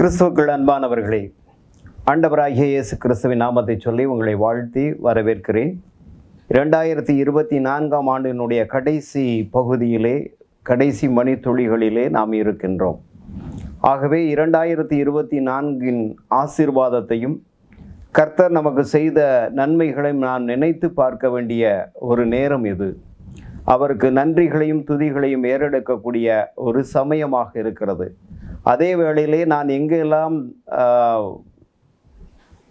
கிறிஸ்துவுக்குள் அன்பானவர்களே ஆண்டவராகிய இயேசு கிறிஸ்துவின் நாமத்தை சொல்லி உங்களை வாழ்த்தி வரவேற்கிறேன். இரண்டாயிரத்தி இருபத்தி நான்காம் ஆண்டினுடைய கடைசி பகுதியிலே கடைசி மணித்துளிகளிலே நாம் இருக்கின்றோம். ஆகவே இரண்டாயிரத்தி இருபத்தி நான்கின் ஆசீர்வாதத்தையும் கர்த்தர் நமக்கு செய்த நன்மைகளையும் நான் நினைத்து பார்க்க வேண்டிய ஒரு நேரம் இது. அவருக்கு நன்றிகளையும் துதிகளையும் ஏறெடுக்கக்கூடிய ஒரு சமயமாக இருக்கிறது. அதே வேளையிலே நான் எங்கெல்லாம்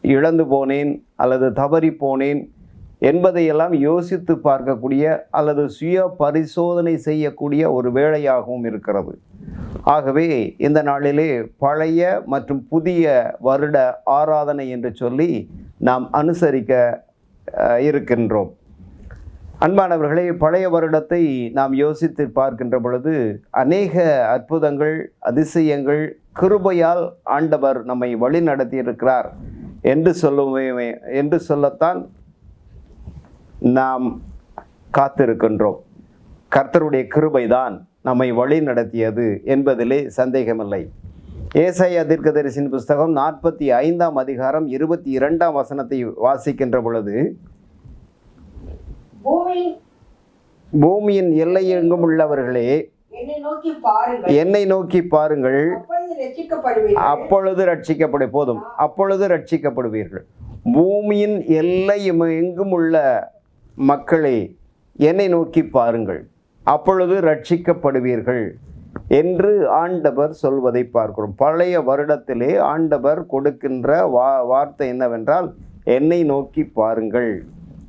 இழந்து போனேன் அல்லது தவறி போனேன் என்பதையெல்லாம் யோசித்து பார்க்கக்கூடிய அல்லது சுய பரிசோதனை செய்யக்கூடிய ஒரு வேளையாகவும் இருக்கிறது. ஆகவே இந்த நாளிலே பழைய மற்றும் புதிய வருட ஆராதனை என்று சொல்லி நாம் அனுசரிக்க இருக்கின்றோம். அன்பானவர்களே பழைய வருடத்தை நாம் யோசித்து பார்க்கின்ற பொழுது அநேக அற்புதங்கள் அதிசயங்கள் கிருபையால் ஆண்டவர் நம்மை வழி நடத்தியிருக்கிறார் என்று சொல்லுவே என்று சொல்லத்தான் நாம் காத்திருக்கின்றோம். கர்த்தருடைய கிருபைதான் நம்மை வழி நடத்தியது என்பதிலே சந்தேகமில்லை. ஏசாய தீர்க்கதரிசின் புஸ்தகம் நாற்பத்தி ஐந்தாம் அதிகாரம் இருபத்தி இரண்டாம் வசனத்தை வாசிக்கின்ற பொழுது பூமியின் எல்லை எங்கும் உள்ளவர்களே என்னை நோக்கி பாருங்கள். அப்பொழுது ரட்சிக்கப்படு போதும். அப்பொழுது ரட்சிக்கப்படுவீர்கள். பூமியின் எல்லை எங்கும் உள்ள மக்களே என்னை நோக்கி பாருங்கள். அப்பொழுது ரட்சிக்கப்படுவீர்கள் என்று ஆண்டவர் சொல்வதை பார்க்கிறோம். பழைய வருடத்திலே ஆண்டவர் கொடுக்கின்ற வா வார்த்தை என்னவென்றால் என்னை நோக்கி பாருங்கள்.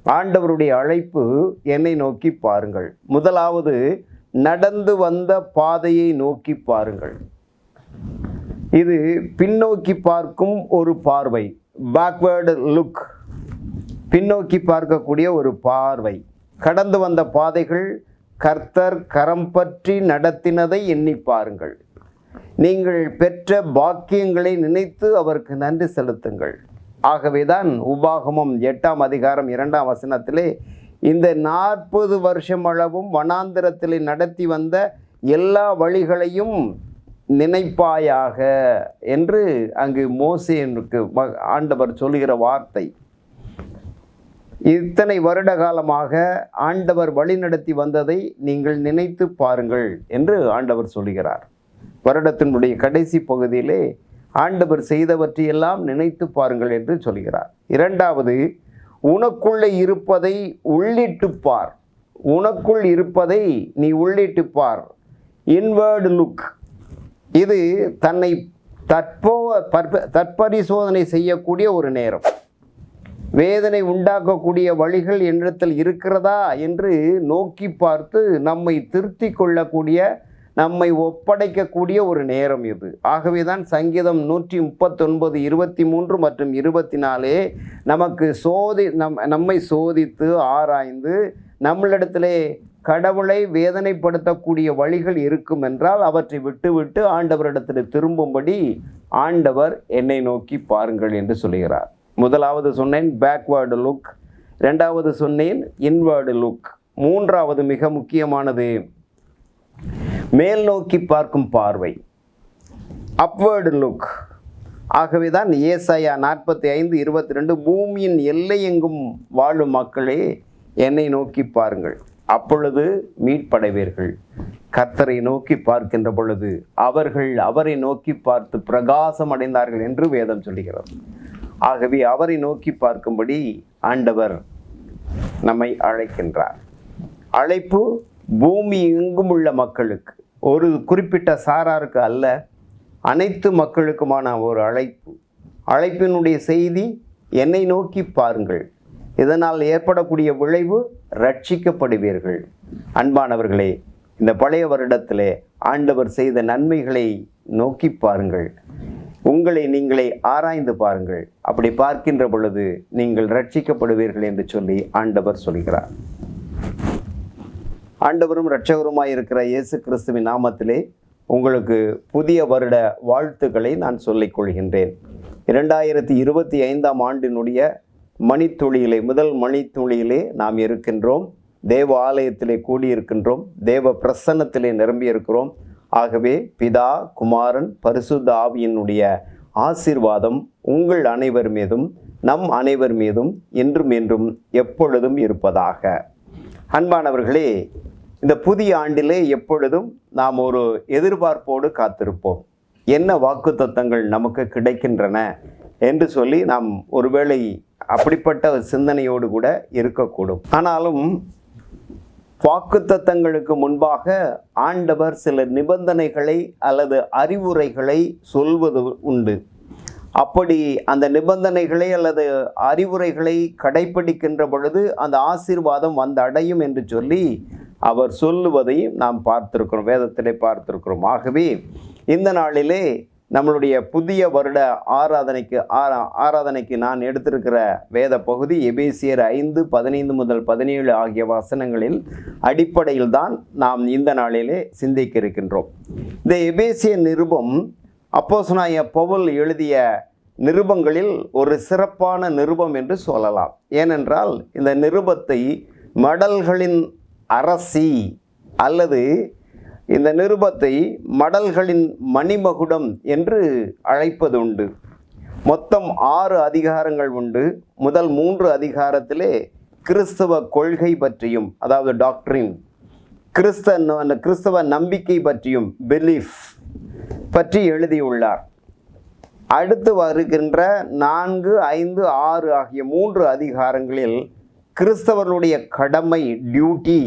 ஆண்டவருடைய அழைப்பு என்னை நோக்கி பாருங்கள். முதலாவது நடந்து வந்த பாதையை நோக்கி பாருங்கள். இது பின்னோக்கி பார்க்கும் ஒரு பார்வை பேக்வேர்டு லுக் பின்னோக்கி பார்க்கக்கூடிய ஒரு பார்வை. கடந்து வந்த பாதைகள் கர்த்தர் கரம் பற்றி நடத்தினதை எண்ணி பாருங்கள். நீங்கள் பெற்ற பாக்கியங்களை நினைத்து அவருக்கு நன்றி செலுத்துங்கள். ஆகவேதான் உபாகமம் எட்டாம் அதிகாரம் இரண்டாம் வசனத்திலே இந்த நாற்பது வருஷம் அளவும் வனாந்திரத்தில் நடத்தி வந்த எல்லா வழிகளையும் நினைப்பாயாக என்று அங்கு மோசேனுக்கு ம- ஆண்டவர் சொல்லுகிற வார்த்தை. இத்தனை வருட காலமாக ஆண்டவர் வழிநடத்தி வந்ததை நீங்கள் நினைத்து பாருங்கள் என்று ஆண்டவர் சொல்லுகிறார். வருடத்தினுடைய கடைசி பகுதியிலே ஆண்டவர் செய்தவற்றையெல்லாம் நினைத்து பாருங்கள் என்று சொல்கிறார். இரண்டாவது உனக்குள்ளே இருப்பதை உள்ளிட்டு பார். உனக்குள் இருப்பதை நீ உள்ளிட்டு பார். இன்வேர்டு லுக் இது தன்னை தற்போ தற்பரிசோதனை செய்யக்கூடிய ஒரு நேரம். வேதனை உண்டாக்கக்கூடிய வழிகள் என்னிடத்தில் இருக்கிறதா என்று நோக்கி பார்த்து நம்மை திருத்தி கொள்ளக்கூடிய நம்மை ஒப்படைக்கக்கூடிய ஒரு நேரம் இது. ஆகவே தான் சங்கீதம் நூற்றி முப்பத்தொன்பது இருபத்தி மூன்று மற்றும் இருபத்தி நாலே நமக்கு சோதி நம் நம்மை சோதித்து ஆராய்ந்து நம்மளிடத்திலே கடவுளை வேதனைப்படுத்தக்கூடிய வழிகள் இருக்கும் என்றால் அவற்றை விட்டுவிட்டு ஆண்டவரிடத்தில் திரும்பும்படி ஆண்டவர் என்னை நோக்கி பாருங்கள் என்று சொல்கிறார் முதலாவது சொன்னேன் பேக்வேர்டு லுக் ரெண்டாவது சொன்னேன் இன்வேர்டு லுக் மூன்றாவது மிக முக்கியமானது மேல் நோக்கி பார்க்கும் பார்வை. அப்வேர்டு லுக் ஆகவே தான் ஏசாயா நாற்பத்தி ஐந்து இருபத்தி ரெண்டு பூமியின் எல்லையெங்கும் வாழும் மக்களே என்னை நோக்கி பாருங்கள். அப்பொழுது மீட்படைவீர்கள். கர்த்தரை நோக்கி பார்க்கின்ற பொழுது அவர்கள் அவரை நோக்கி பார்த்து பிரகாசம் அடைந்தார்கள் என்று வேதம் சொல்லுகிறது. ஆகவே அவரை நோக்கி பார்க்கும்படி ஆண்டவர் நம்மை அழைக்கின்றார். அழைப்பு பூமி எங்கும் உள்ள மக்களுக்கு. ஒரு குறிப்பிட்ட சாராருக்கு அல்ல அனைத்து மக்களுக்குமான ஒரு அழைப்பு. அழைப்பினுடைய செய்தி என்னை நோக்கி பாருங்கள். இதனால் ஏற்படக்கூடிய விளைவு ரட்சிக்கப்படுவீர்கள். அன்பானவர்களே இந்த பழைய வருடத்திலே ஆண்டவர் செய்த நன்மைகளை நோக்கி பாருங்கள். உங்களை நீங்களே ஆராய்ந்து பாருங்கள். அப்படி பார்க்கின்ற பொழுது நீங்கள் ரட்சிக்கப்படுவீர்கள் என்று சொல்லி ஆண்டவர் சொல்கிறார். ஆண்டவரும் இரட்சகருமாய் இருக்கிற இயேசு கிறிஸ்துவின் நாமத்திலே உங்களுக்கு புதிய வருட வாழ்த்துக்களை நான் சொல்லிக் கொள்கின்றேன். இரண்டாயிரத்தி இருபத்தி ஐந்தாம் ஆண்டினுடைய மணித்துளியிலே முதல் மணித்துளியிலே நாம் இருக்கின்றோம். தேவ ஆலயத்திலே கூடியிருக்கின்றோம். தேவ பிரசன்னத்திலே நிரம்பியிருக்கிறோம். ஆகவே பிதா குமாரன் பரிசுத்த ஆவியினுடைய ஆசீர்வாதம் உங்கள் அனைவர் மீதும் நம் அனைவர் மீதும் என்றும் என்றும் எப்பொழுதும் இருப்பதாக. அன்பானவர்களே இந்த புதிய ஆண்டிலே எப்பொழுதும் நாம் ஒரு எதிர்பார்ப்போடு காத்திருப்போம். என்ன வாக்குத்தத்தங்கள் நமக்கு கிடைக்கின்றன என்று சொல்லி நாம் ஒருவேளை அப்படிப்பட்ட சிந்தனையோடு கூட இருக்கக்கூடும். ஆனாலும் வாக்குத்தத்தங்களுக்கு முன்பாக ஆண்டவர் சில நிபந்தனைகளை அல்லது அறிவுரைகளை சொல்வது உண்டு. அப்படி அந்த நிபந்தனைகளை அல்லது அறிவுரைகளை கடைபிடிக்கின்ற பொழுது அந்த ஆசீர்வாதம் வந்து அடையும் என்று சொல்லி அவர் சொல்லுவதையும் நாம் பார்த்திருக்கிறோம் வேதத்திலே பார்த்திருக்கிறோம். ஆகவே இந்த நாளிலே நம்மளுடைய புதிய வருட ஆராதனைக்கு ஆரா ஆராதனைக்கு நான் எடுத்திருக்கிற வேத பகுதி எபேசியர் ஐந்து பதினைந்து முதல் பதினேழு ஆகிய வசனங்களில் அடிப்படையில் தான் நாம் இந்த நாளிலே சிந்திக்க இருக்கின்றோம். இந்த எபேசிய நிருபம் அப்போஸ்தலனாகிய பவுல் எழுதிய நிருபங்களில் ஒரு சிறப்பான நிருபம் என்று சொல்லலாம். ஏனென்றால் இந்த நிருபத்தை மடல்களின் அரசி அல்லது இந்த நிருபத்தை மடல்களின் மணிமகுடம் என்று அழைப்பது உண்டு. மொத்தம் ஆறு அதிகாரங்கள் உண்டு. முதல் மூன்று அதிகாரத்திலே கிறிஸ்தவ கொள்கை பற்றியும் அதாவது டாக்டரின் கிறிஸ்த கிறிஸ்தவ நம்பிக்கை பற்றியும் பிலீஃப் பற்றி எழுதியுள்ளார். அடுத்து வருகின்ற நான்கு ஐந்து ஆறு ஆகிய மூன்று அதிகாரங்களில் கிறிஸ்தவர்களுடைய கடமை டியூட்டி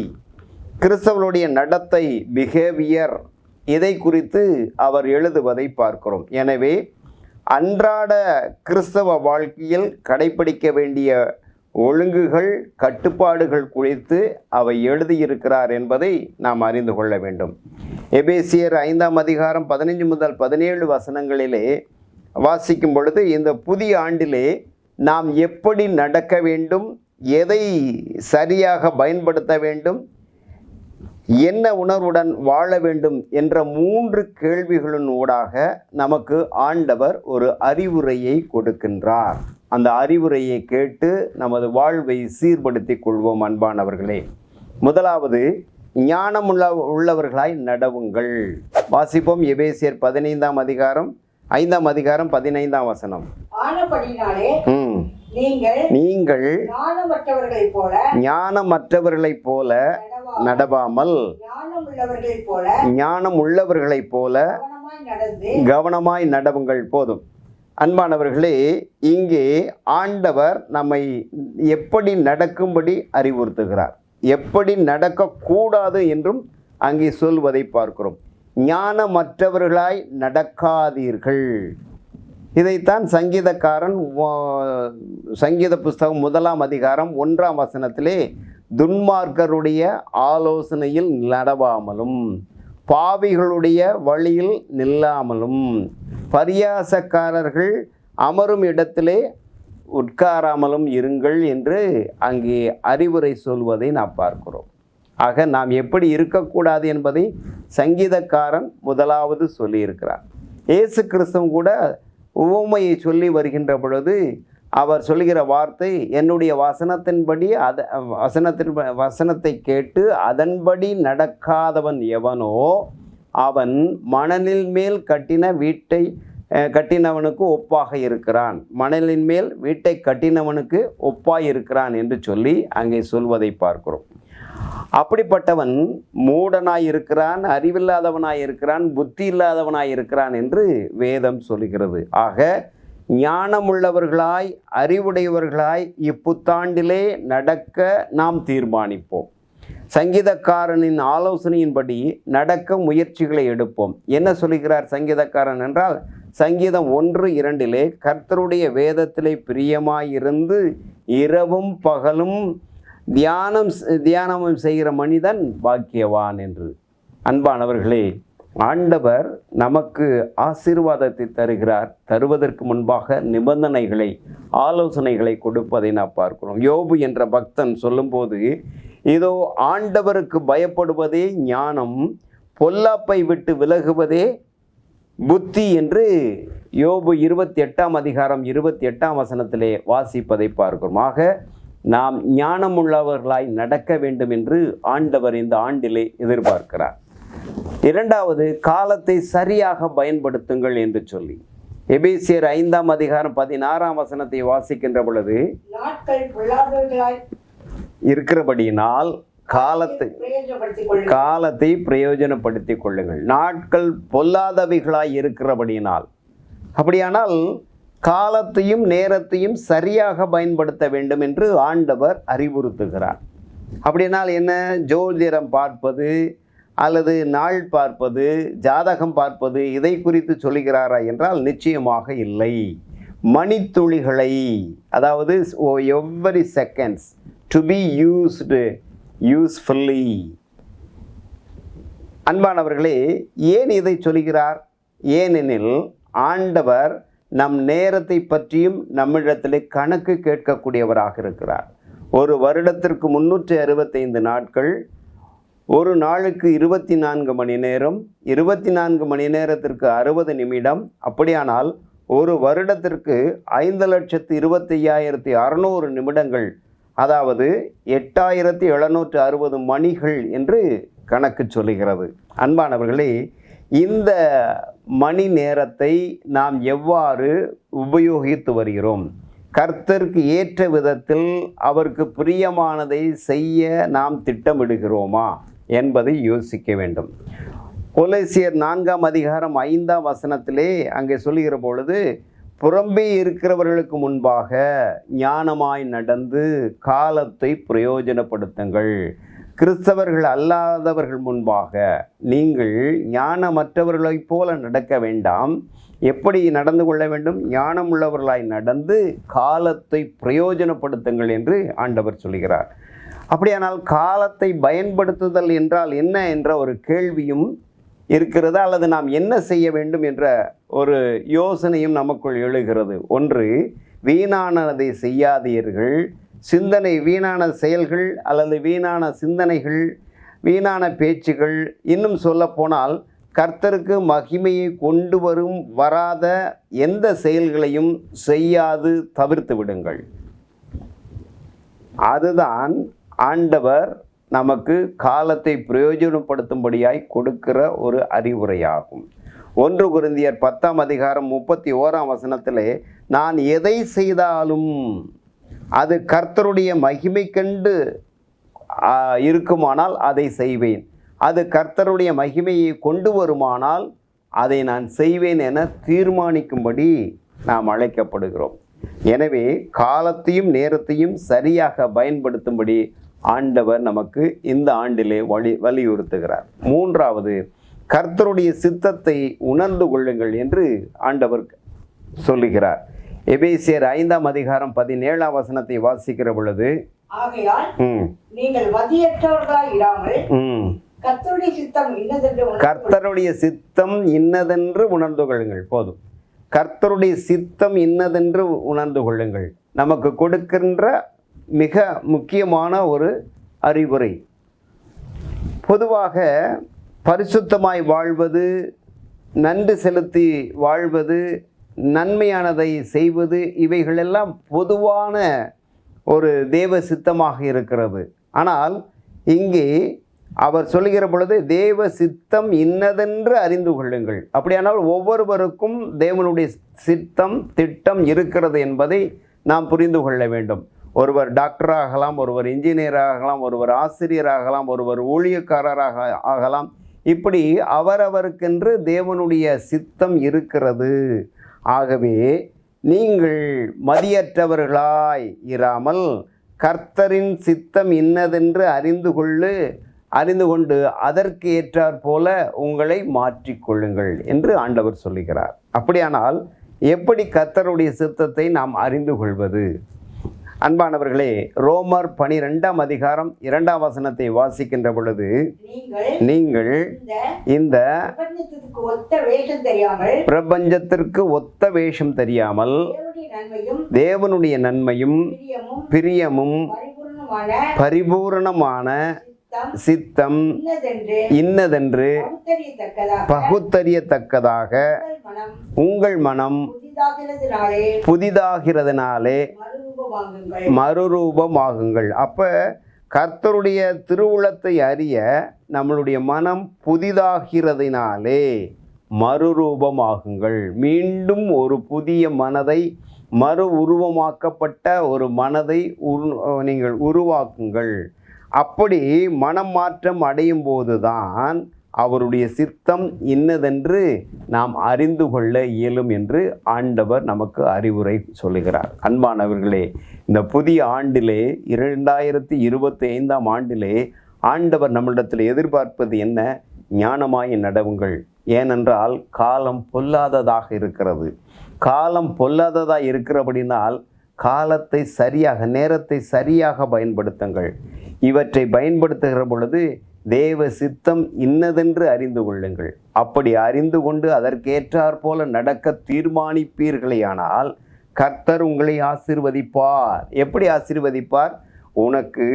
கிறிஸ்தவர்களுடைய நடத்தை பிஹேவியர் இதை குறித்து அவர் எழுதுவதை பார்க்கிறோம். எனவே அன்றாட கிறிஸ்தவ வாழ்க்கையில் கடைபிடிக்க வேண்டிய ஒழுங்குகள் கட்டுப்பாடுகள் குறித்து அவை எழுதியிருக்கிறார் என்பதை நாம் அறிந்து கொள்ள வேண்டும். எபேசியர் ஐந்தாம் அதிகாரம் பதினைஞ்சு முதல் பதினேழு வசனங்களிலே வாசிக்கும் பொழுது இந்த புதிய ஆண்டிலே நாம் எப்படி நடக்க வேண்டும் எதை சரியாக பயன்படுத்த வேண்டும் என்ன உணர்வுடன் வாழ வேண்டும் என்ற மூன்று கேள்விகளின் ஊடாக நமக்கு ஆண்டவர் ஒரு அறிவுரையை கொடுக்கின்றார். அந்த அறிவுரையை கேட்டு நமது வாழ்வை சீர்படுத்திக் கொள்வோம் அன்பானவர்களே. முதலாவது ஞானமுள்ள உள்ளவர்களாய் நடவுங்கள். வாசிப்போம் எபேசியர் பதினைந்தாம் அதிகாரம் ஐந்தாம் அதிகாரம் பதினைந்தாம் வசனம். நீங்கள் ஞானமற்றவர்களைப் போல நடவாமல் ஞானம் உள்ளவர்களைப் போல ஞானம் கவனமாய் நடவுங்கள் போதும். அன்பானவர்களே இங்கே ஆண்டவர் நம்மை எப்படி நடக்கும்படி அறிவுறுத்துகிறார். எப்படி நடக்கக்கூடாது என்றும் அங்கே சொல்வதை பார்க்கிறோம். ஞானமற்றவர்களாய் நடக்காதீர்கள். இதைத்தான் சங்கீதக்காரன் சங்கீத புஸ்தகம் முதலாம் அதிகாரம் ஒன்றாம் வசனத்திலே துன்மார்க்கருடைய ஆலோசனையில் நடவாமலும் பாவிகளுடைய வழியில் நில்லாமலும் பரியாசக்காரர்கள் அமரும் இடத்திலே உட்காராமலும் இருங்கள் என்று அங்கே அறிவுரை சொல்வதை நாம் பார்க்கிறோம். ஆக நாம் எப்படி இருக்கக்கூடாது என்பதை சங்கீதக்காரன் முதலாவது சொல்லியிருக்கிறார் இயேசு கிறிஸ்துவும் கூட உவமையை சொல்லி வருகின்ற பொழுது அவர் சொல்கிற வார்த்தை என்னுடைய வசனத்தின்படி அத வசனத்தின் வசனத்தை கேட்டு அதன்படி நடக்காதவன் எவனோ அவன் மணலில் மேல் கட்டின வீட்டை கட்டினவனுக்கு ஒப்பாக இருக்கிறான். மணலின் மேல் வீட்டை கட்டினவனுக்கு ஒப்பாய் இருக்கிறான் என்று சொல்லி அங்கே சொல்வதை பார்க்கிறோம். அப்படிப்பட்டவன் மூடனாய் இருக்கிறான் அறிவில்லாதவனாய் இருக்கிறான் புத்தி இல்லாதவனாய் இருக்கிறான் என்று வேதம் சொல்லுகிறது. ஆக ஞானமுள்ளவர்களாய் அறிவுடையவர்களாய் இப்புத்தாண்டிலே நடக்க நாம் தீர்மானிப்போம். சங்கீதக்காரனின் ஆலோசனையின்படி நடக்க முயற்சிகளை எடுப்போம். என்ன சொல்கிறார் சங்கீதக்காரன் என்றால் சங்கீதம் ஒன்று இரண்டிலே கர்த்தருடைய வேதத்திலே பிரியமாயிருந்து இரவும் பகலும் தியானம் தியானமும் செய்கிற மனிதன் பாக்கியவான் என்று. அன்பானவர்களே ஆண்டவர் நமக்கு ஆசீர்வாதத்தை தருகிறார். தருவதற்கு முன்பாக நிபந்தனைகளை ஆலோசனைகளை கொடுப்பதை நாம் பார்க்கிறோம். யோபு என்ற பக்தன் சொல்லும்போது இதோ ஆண்டவருக்கு பயப்படுவதே ஞானம் பொல்லாப்பை விட்டு விலகுவதே புத்தி என்று யோபு இருபத்தி எட்டாம் அதிகாரம் இருபத்தி எட்டாம் வசனத்திலே வாசிப்பதை பார்க்கிறோம். ஆக நாம் ஞானமுள்ளவர்களாய் நடக்க வேண்டும் என்று ஆண்டவர் இந்த ஆண்டிலே எதிர்பார்க்கிறார். இரண்டாவது காலத்தை சரியாக பயன்படுத்துங்கள் என்று சொல்லி. எபேசியர் ஐந்தாம் அதிகாரம் பதினாறாம் வசனத்தை வாசிக்கின்ற பொழுது இருக்கிறபடியினால் காலத்தை காலத்தை பிரயோஜனப்படுத்திக் கொள்ளுங்கள் நாட்கள் பொல்லாதவைகளாய் இருக்கிறபடியினால். அப்படியானால் காலத்தையும் நேரத்தையும் சரியாக பயன்படுத்த வேண்டும் என்று ஆண்டவர் அறிவுறுத்துகிறார். அப்படினால் என்ன? ஜோதிடம் பார்ப்பது அல்லது நாள் பார்ப்பது ஜாதகம் பார்ப்பது இதை குறித்து சொல்லுகிறாரா என்றால் நிச்சயமாக இல்லை. மணித்துளிகளை அதாவது every seconds to be used usefully. அன்பானவர்களே ஏன் இதை சொல்கிறார்? ஏனெனில் ஆண்டவர் நம் நேரத்தை பற்றியும் நம்மிடத்தில் கணக்கு கேட்கக்கூடியவராக இருக்கிறார். ஒரு வருடத்திற்கு முன்னூற்றி அறுபத்தைந்து நாட்கள் ஒரு நாளுக்கு இருபத்தி நான்கு மணி நேரம் இருபத்தி நான்கு மணி நேரத்திற்கு அறுபது நிமிடம். அப்படியானால் ஒரு வருடத்திற்கு ஐந்து லட்சத்து இருபத்தையாயிரத்தி அறநூறு நிமிடங்கள் அதாவது எட்டாயிரத்தி எழுநூற்று அறுபது மணிகள் என்று கணக்கு சொல்லுகிறது. அன்பானவர்களே இந்த மணி நேரத்தை நாம் எவ்வாறு உபயோகித்து வருகிறோம்? கர்த்தருக்கு ஏற்ற விதத்தில் அவருக்கு பிரியமானதை செய்ய நாம் திட்டமிடுகிறோமா என்பதை யோசிக்க வேண்டும். கொலேசியர் நான்காம் அதிகாரம் ஐந்தாம் வசனத்திலே அங்கே சொல்லுகிற பொழுது புறம்பே இருக்கிறவர்களுக்கு முன்பாக ஞானமாய் நடந்து காலத்தை பிரயோஜனப்படுத்துங்கள். கிறிஸ்தவர்கள் அல்லாதவர்கள் முன்பாக நீங்கள் ஞானமற்றவர்களைப் போல நடக்க வேண்டாம். எப்படி நடந்து கொள்ள வேண்டும்? ஞானம் உள்ளவர்களாய் நடந்து காலத்தை பிரயோஜனப்படுத்துங்கள் என்று ஆண்டவர் சொல்கிறார். அப்படியானால் காலத்தை பயன்படுத்துதல் என்றால் என்ன என்ற ஒரு கேள்வியும் இருக்கிறது? அல்லது நாம் என்ன செய்ய வேண்டும் என்ற ஒரு யோசனையும் நமக்குள் எழுகிறது. ஒன்று வீணானதை செய்யாதீர்கள். சிந்தனை வீணான செயல்கள் அல்லது வீணான சிந்தனைகள் வீணான பேச்சுகள் இன்னும் சொல்லப்போனால் கர்த்தருக்கு மகிமையை கொண்டு வரும் வராத எந்த செயல்களையும் செய்யாது தவிர்த்து விடுங்கள். அதுதான் ஆண்டவர் நமக்கு காலத்தை பிரயோஜனப்படுத்தும்படியாய் கொடுக்கிற ஒரு அறிவுரையாகும். ஒன்று குருந்தியர் பத்தாம் அதிகாரம் முப்பத்தி ஓராம் வசனத்திலே நான் எதை செய்தாலும் அது கர்த்தருடைய மகிமை கண்டு இருக்குமானால் அதை செய்வேன். அது கர்த்தருடைய மகிமையை கொண்டு வருமானால் அதை நான் செய்வேன் என தீர்மானிக்கும்படி நாம் அழைக்கப்படுகிறோம். எனவே காலத்தையும் நேரத்தையும் சரியாக பயன்படுத்தும்படி ஆண்டவர் நமக்கு இந்த ஆண்டிலே வலி வலியுறுத்துகிறார். மூன்றாவது கர்த்தருடைய சித்தத்தை உணர்ந்து கொள்ளுங்கள் என்று ஆண்டவர் சொல்லுகிறார். எபேசியர் ஐந்தாம் அதிகாரம் பதினேழாம் வசனத்தை வாசிக்கிற பொழுது கர்த்தருடைய சித்தம் இன்னதென்று உணர்ந்து கொள்ளுங்கள். போதும். கர்த்தருடைய சித்தம் இன்னதென்று உணர்ந்து கொள்ளுங்கள். நமக்கு கொடுக்கின்ற மிக முக்கியமான ஒரு அறிவுரை. பொதுவாக பரிசுத்தமாய் வாழ்வது நன்றி செலுத்தி வாழ்வது நன்மையானதை செய்வது இவைகளெல்லாம் பொதுவான ஒரு தேவ சித்தமாக இருக்கிறது. ஆனால் இங்கே அவர் சொல்லுகிற பொழுது தேவ சித்தம் இன்னதென்று அறிந்து கொள்ளுங்கள். அப்படியானால் ஒவ்வொருவருக்கும் தேவனுடைய சித்தம் திட்டம் இருக்கிறது என்பதை நாம் புரிந்து கொள்ள வேண்டும். ஒருவர் டாக்டர் ஆகலாம் ஒருவர் இன்ஜினியர் ஆகலாம் ஒருவர் ஆசிரியர் ஆகலாம் ஒருவர் ஊழியக்காரராக ஆகலாம் இப்படி அவரவருக்கென்று தேவனுடைய சித்தம் இருக்கிறது. ஆகவே நீங்கள் மதியற்றவர்களாய் இராமல் கர்த்தரின் சித்தம் இன்னதென்று அறிந்து கொள்ளு அறிந்து கொண்டு அதற்கு ஏற்றாற் போல உங்களை மாற்றிக்கொள்ளுங்கள் என்று ஆண்டவர் சொல்லுகிறார். அப்படியானால் எப்படி கர்த்தருடைய சித்தத்தை நாம் அறிந்து கொள்வது? அன்பானவர்களே ரோமர் பனிரெண்டாம் அதிகாரம் இரண்டாம் வசனத்தை வாசிக்கின்ற பொழுது நீங்கள் இந்த பிரபஞ்சத்திற்கு ஒத்த வேஷம் தெரியாமல் தேவனுடைய நன்மையும் பிரியமும் பரிபூர்ணமான சித்தம் இன்னதென்று பகுத்தறியத்தக்கதாக உங்கள் மனம் புதிதாகிறதுனாலே மறுரூபமாகுங்கள். மறுரூபமாகுங்கள். அப்ப கர்த்தருடைய திருவுளத்தை அறிய நம்மளுடைய மனம் புதிதாகிறதினாலே மறுரூபமாகுங்கள். மீண்டும் ஒரு புதிய மனதை மறு உருவமாக்கப்பட்ட ஒரு மனதை உரு நீங்கள் உருவாக்குங்கள். அப்படி மனம் மாற்றம் அடையும் போதுதான் அவருடைய சித்தம் இன்னதென்று நாம் அறிந்து கொள்ள இயலும் என்று ஆண்டவர் நமக்கு அறிவுரை சொல்லுகிறார். அன்பானவர்களே இந்த புதிய ஆண்டிலே இரண்டாயிரத்தி இருபத்தி ஐந்தாம் ஆண்டிலே ஆண்டவர் நம்மளிடத்தில் எதிர்பார்ப்பது என்ன? ஞானமாய் நடவுங்கள். ஏனென்றால் காலம் பொல்லாததாக இருக்கிறது. காலம் பொல்லாததாக இருக்கிறபடினால் காலத்தை சரியாக நேரத்தை சரியாக பயன்படுத்துங்கள். இவற்றை பயன்படுத்துகிற பொழுது தேவ சித்தம் இன்னதென்று அறிந்து கொள்ளுங்கள். அப்படி அறிந்து கொண்டு அதற்கேற்றாற் போல நடக்க தீர்மானிப்பீர்களேயானால் கர்த்தர் உங்களை ஆசிர்வதிப்பார். எப்படி ஆசிர்வதிப்பார்? உனக்கு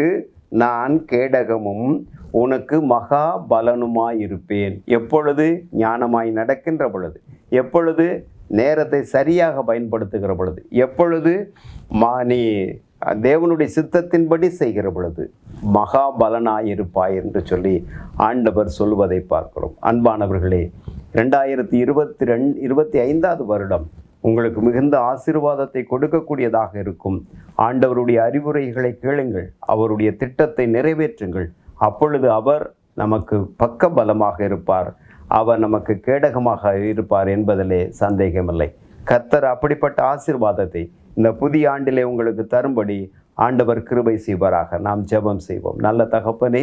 நான் கேடகமும் உனக்கு மகா பலனுமாய் இருப்பேன் எப்பொழுது? ஞானமாய் நடக்கின்ற பொழுது. எப்பொழுது? நேரத்தை சரியாக பயன்படுத்துகிற பொழுது. எப்பொழுது? மா நீ தேவனுடைய சித்தத்தின்படி செய்கிற பொழுது மகாபலனாயிருப்பாய் என்று சொல்லி ஆண்டவர் சொல்வதை பார்க்கிறோம். அன்பானவர்களே ரெண்டாயிரத்தி இருபத்தி ரெண்டு இருபத்தி ஐந்தாவது வருடம் உங்களுக்கு மிகுந்த ஆசீர்வாதத்தை கொடுக்கக்கூடியதாக இருக்கும். ஆண்டவருடைய அறிவுரைகளை கேளுங்கள் அவருடைய திட்டத்தை நிறைவேற்றுங்கள். அப்பொழுது அவர் நமக்கு பக்க பலமாக இருப்பார். அவர் நமக்கு கேடகமாக இருப்பார் என்பதிலே சந்தேகமில்லை. கர்த்தர் அப்படிப்பட்ட ஆசீர்வாதத்தை இந்த புதிய ஆண்டிலே உங்களுக்கு தரும்படி ஆண்டவர் கிருபை செய்வாராக. நாம் ஜெபம் செய்வோம். நல்ல தகப்பனே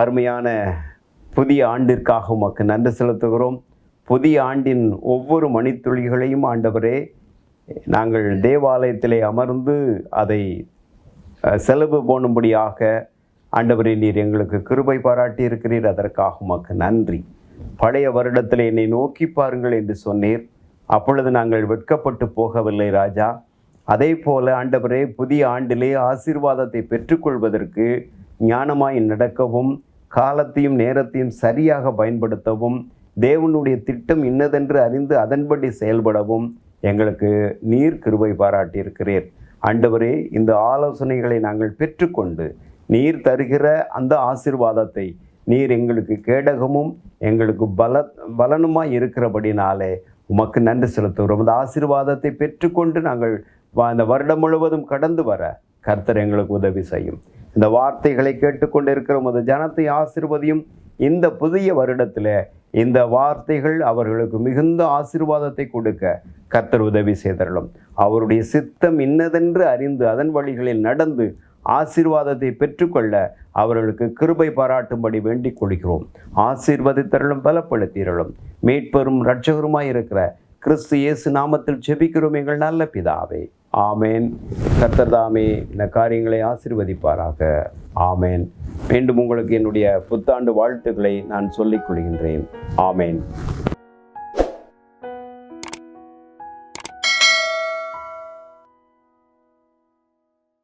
அருமையான புதிய ஆண்டிற்காக உமக்கு நன்றி செலுத்துகிறோம். புதிய ஆண்டின் ஒவ்வொரு மணித்துளிகளையும் ஆண்டவரே நாங்கள் தேவாலயத்திலே அமர்ந்து அதை செலவு போனும்படியாக ஆண்டவரே நீர் எங்களுக்கு கிருபை பாராட்டி இருக்கிறீர். அதற்காக உமக்கு நன்றி. பழைய வருடத்தில் என்னை நோக்கி பாருங்கள் என்று சொன்னீர். அப்பொழுது நாங்கள் வெட்கப்பட்டு போகவில்லை ராஜா. அதே போல ஆண்டவரே புதிய ஆண்டிலே ஆசீர்வாதத்தை பெற்றுக்கொள்வதற்கு ஞானமாய் நடக்கவும் காலத்தையும் நேரத்தையும் சரியாக பயன்படுத்தவும் தேவனுடைய திட்டம் இன்னதென்று அறிந்து அதன்படி செயல்படவும் எங்களுக்கு நீர் கிருபை பாராட்டியிருக்கிறீர். ஆண்டவரே இந்த ஆலோசனைகளை நாங்கள் பெற்றுக்கொண்டு நீர் தருகிற அந்த ஆசீர்வாதத்தை நீர் எங்களுக்கு கேடகமும் எங்களுக்கு பல பலனுமாய் இருக்கிறபடினாலே உமக்கு நன்றி செலுத்துகிறோம். அந்த ஆசிர்வாதத்தை பெற்றுக்கொண்டு நாங்கள் வ- அந்த வருடம் முழுவதும் கடந்து வர கர்த்தர் எங்களுக்கு உதவி செய்யும். இந்த வார்த்தைகளை கேட்டுக்கொண்டு இருக்கிற உமது ஜனத்தை ஆசீர்வதியும் இந்த புதிய வருடத்தில் இந்த வார்த்தைகள் அவர்களுக்கு மிகுந்த ஆசீர்வாதத்தை கொடுக்க கர்த்தர் உதவி செய்தருளும். அவருடைய சித்தம் இன்னதென்று அறிந்து அதன் வழிகளில் நடந்து ஆசீர்வாதத்தை பெற்றுக்கொள்ள அவர்களுக்கு கிருபை பாராட்டும்படி வேண்டிக் கொள்கிறோம். ஆசீர்வதித்தருளும் பலப்படுத்தியருளும். மீட்பெரும் இரட்சகருமாய் இருக்கிற கிறிஸ்து இயேசு நாமத்தில் ஜெபிக்கிறோம் எங்கள் நல்ல பிதாவே. ஆமேன். கத்தர்தாமே இந்த காரியங்களை ஆசீர்வதிப்பாராக. ஆமேன். மீண்டும் உங்களுக்கு என்னுடைய புத்தாண்டு வாழ்த்துக்களை நான் சொல்லிக் கொள்கின்றேன். ஆமேன்.